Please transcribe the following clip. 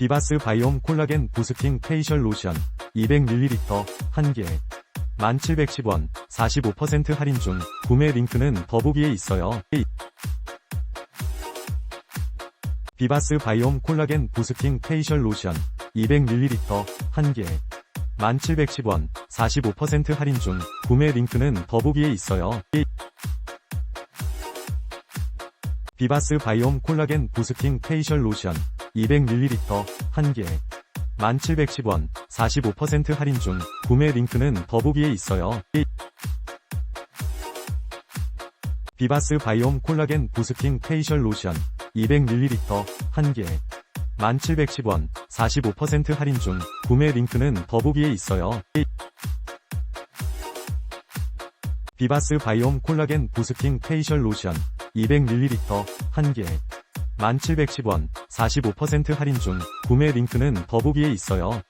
비바스 바이옴 콜라겐 부스팅 페이셜 로션 200ml 1개 1710원 45% 할인 중 구매 링크는 더보기에 있어요. 비바스 바이옴 콜라겐 부스팅 페이셜 로션 200ml 1개 1710원 45% 할인 중 구매 링크는 더보기에 있어요. 비바스 바이옴 콜라겐 부스팅 페이셜 로션 200ml 1개 1710원 45% 할인 중 구매 링크는 더보기에 있어요. 비바스 바이옴 콜라겐 부스팅 페이셜 로션 200ml 1개 1710원 45% 할인 중 구매 링크는 더보기에 있어요. 비바스 바이옴 콜라겐 부스팅 페이셜 로션 200ml 1개 1710원 45% 할인 중 구매 링크는 더보기에 있어요.